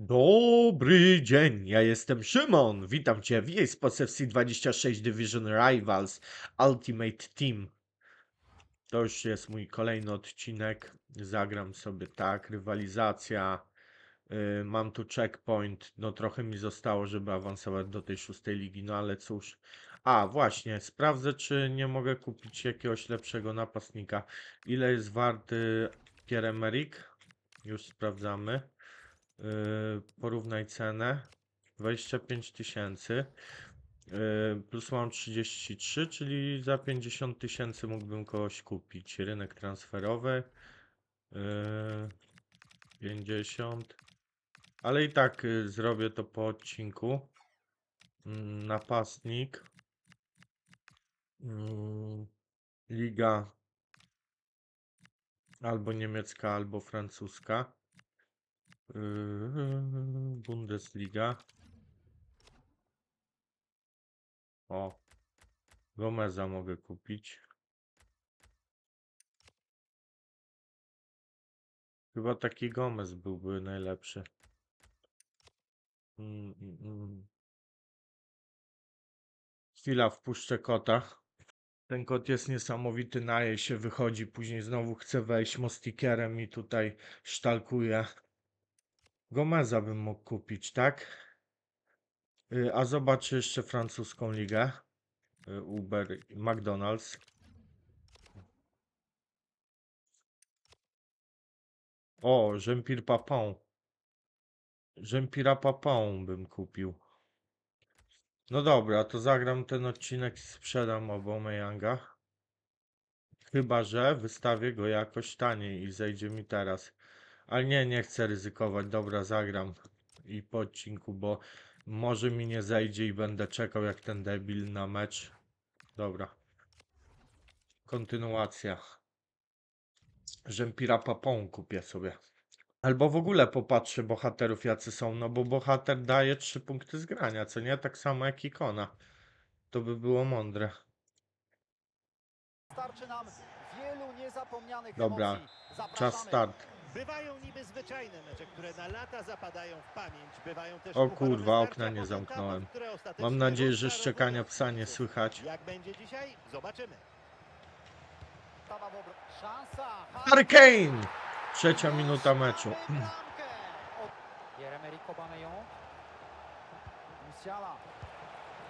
Dobry dzień, ja jestem Szymon. Witam Cię w eSports FC 26 Division Rivals Ultimate Team. To już jest mój kolejny odcinek. Zagram sobie tak, rywalizacja. Yy, mam tu checkpoint. No trochę mi zostało, żeby awansować do tej szóstej ligi, no ale cóż. A, właśnie, sprawdzę, czy nie mogę kupić jakiegoś lepszego napastnika. Ile jest warty Pierre-Emerick? Już sprawdzamy. Yy, porównaj cenę 25 tysięcy yy, plus mam 33, czyli za 50 tysięcy mógłbym kogoś kupić. Rynek transferowy yy, 50, ale i tak zrobię to po odcinku. Mm, Napastnik Mm, Liga albo niemiecka, albo francuska. Yy, Bundesliga. O, Gomeza mogę kupić. Chyba taki Gomez byłby najlepszy. Mm, mm, mm. Chwila, wpuszczę kota. Ten kot jest niesamowity, naje się, wychodzi, później znowu chce wejść mostikerem i tutaj sztalkuje. Gomeza bym mógł kupić, tak? Y, A zobacz jeszcze francuską ligę. Y, Uber, McDonald's. O, Jean-Pierre Papon. Jean-Pierre bym kupił. No dobra, to zagram ten odcinek i sprzedam Aubameyanga. Chyba, że wystawię go jakoś taniej i zejdzie mi teraz. Ale nie, nie chcę ryzykować. Dobra, zagram i po odcinku, bo może mi nie zejdzie i będę czekał jak ten debil na mecz. Dobra. Kontynuacja. Żempira Papon kupię sobie. Albo w ogóle popatrzę bohaterów jacy są, no bo bohater daje 3 punkty z grania, co nie? Tak samo jak ikona. To by było mądre. Starczy nam wielu niezapomnianych Dobra. Czas start. Bywają niby zwyczajne mecze, które na lata zapadają w pamięć. Bywają też O kurwa, okna nie zamknąłem. Mam nadzieję, że szczekania psa nie słychać. Jak będzie dzisiaj? Zobaczymy. Harry Kane! Trzecia minuta meczu. Pierre-Emerick Aubameyang. Musiala.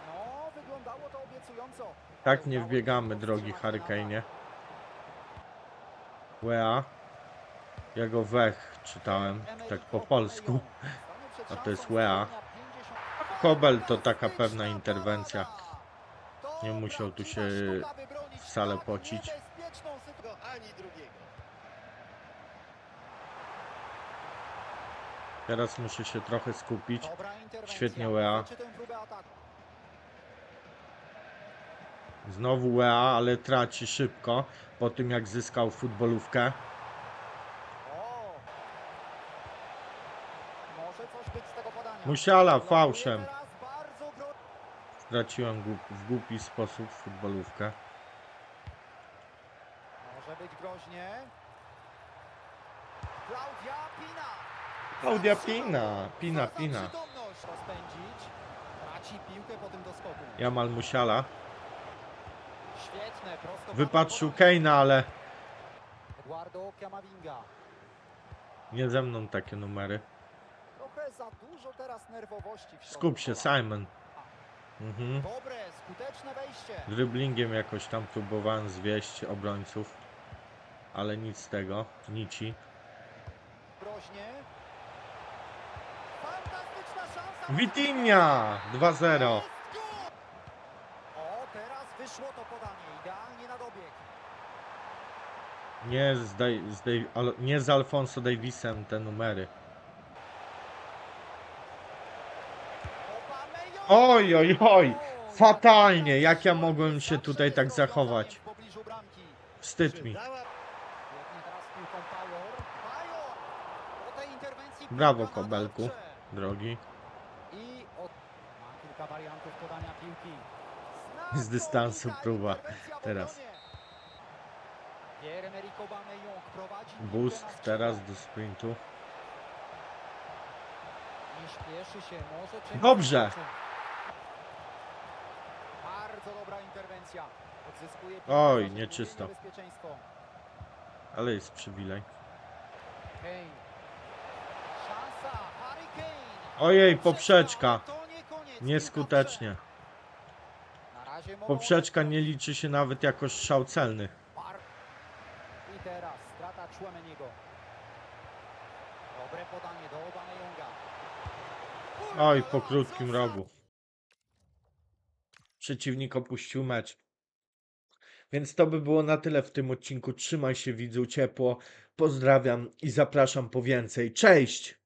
No, wyglądało to obiecująco. Tak nie wbiegamy, drogi Harry Kane'ie. Wea. Ja go Wech czytałem, tak po polsku. A to jest Wea. Kobel to taka pewna interwencja. Nie musiał tu się wcale pocić. Teraz muszę się trochę skupić. Świetnie Wea. Znowu Wea, ale traci szybko po tym jak zyskał futbolówkę. O! Może coś być z tego podania. Musiala fałszem. Straciłem głup, w głupi sposób futbolówkę. Może być groźnie. Klaudia Pina. Klaudia. Pina, Pina, Pina. Jamal Musiala. Świetne, prosto. Wypatrzył Kane'a, ale nie ze mną takie numery. Za dużo teraz nerwowości w Skup się. Simon. Mhm. Dobre, skuteczne wejście. Dryblingiem jakoś tam próbowałem zwieść obrońców. Ale nic z tego. Nici. Groźnie. Fantastyczna szansa. Witinha! 2-0. Jest gol! O, teraz wyszło to podanie. Idealnie na dobieg. Nie z, Daj, z, Daj, Al, nie z Alfonso Davisem te numery. Oj, oj, oj! Fatalnie! Jak ja mogłem się tutaj tak zachować? Wstyd mi. Brawo, Kobelku. Drogi. Z dystansu próba. Teraz. Boost teraz do sprintu. Dobrze. Oj, nieczysto. Ale jest przywilej. Ojej, poprzeczka. Nieskutecznie. Poprzeczka nie liczy się nawet jako strzał celny. Bar- I teraz strata Chouameniego. Dobre podanie do Aubameyanga. Oj, po krótkim rogu. Przeciwnik opuścił mecz. Więc to by było na tyle w tym odcinku. Trzymaj się widzu ciepło. Pozdrawiam i zapraszam po więcej. Cześć!